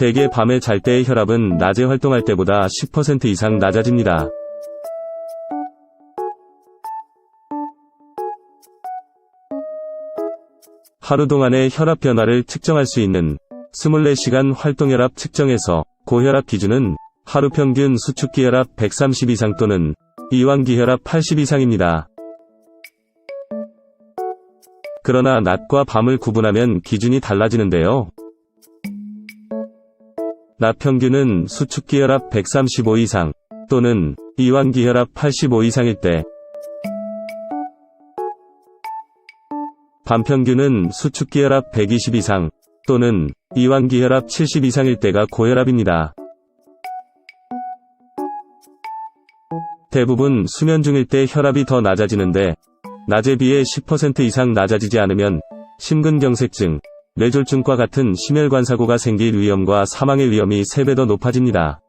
대개 밤에 잘 때의 혈압은 낮에 활동할 때보다 10% 이상 낮아집니다. 하루 동안의 혈압 변화를 측정할 수 있는 24시간 활동혈압 측정에서 고혈압 기준은 하루 평균 수축기혈압 130 이상 또는 이완기혈압 80 이상입니다. 그러나 낮과 밤을 구분하면 기준이 달라지는데요. 낮 평균은 수축기 혈압 135 이상 또는 이완기 혈압 85 이상일 때밤 평균은 수축기 혈압 120 이상 또는 이완기 혈압 70 이상일 때가 고혈압입니다. 대부분 수면 중일 때 혈압이 더 낮아지는데 낮에 비해 10% 이상 낮아지지 않으면 심근경색증, 뇌졸중과 같은 심혈관 사고가 생길 위험과 사망의 위험이 3배 더 높아집니다.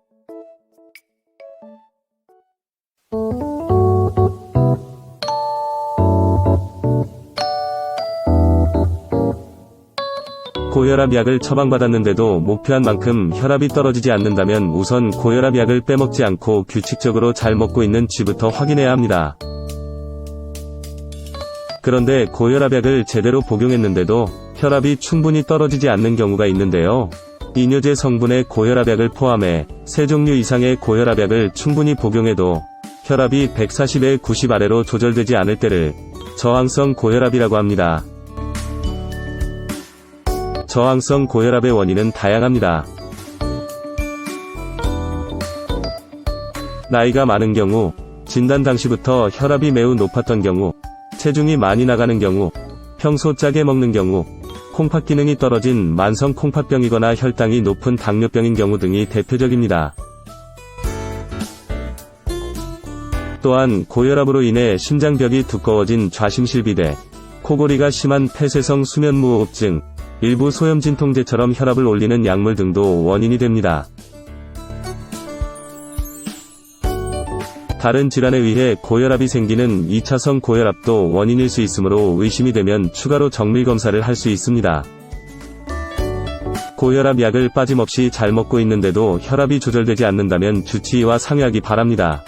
고혈압 약을 처방받았는데도 목표한 만큼 혈압이 떨어지지 않는다면 우선 고혈압 약을 빼먹지 않고 규칙적으로 잘 먹고 있는지부터 확인해야 합니다. 그런데 고혈압 약을 제대로 복용했는데도 혈압이 충분히 떨어지지 않는 경우가 있는데요. 이뇨제 성분의 고혈압 약을 포함해 세 종류 이상의 고혈압 약을 충분히 복용해도 혈압이 140에 90 아래로 조절되지 않을 때를 저항성 고혈압이라고 합니다. 저항성 고혈압의 원인은 다양합니다. 나이가 많은 경우, 진단 당시부터 혈압이 매우 높았던 경우, 체중이 많이 나가는 경우, 평소 짜게 먹는 경우, 콩팥 기능이 떨어진 만성 콩팥병이거나 혈당이 높은 당뇨병인 경우 등이 대표적입니다. 또한 고혈압으로 인해 심장벽이 두꺼워진 좌심실비대, 코골이가 심한 폐쇄성 수면무호흡증, 일부 소염진통제처럼 혈압을 올리는 약물 등도 원인이 됩니다. 다른 질환에 의해 고혈압이 생기는 2차성 고혈압도 원인일 수 있으므로 의심이 되면 추가로 정밀 검사를 할 수 있습니다. 고혈압 약을 빠짐없이 잘 먹고 있는데도 혈압이 조절되지 않는다면 주치의와 상의하기 바랍니다.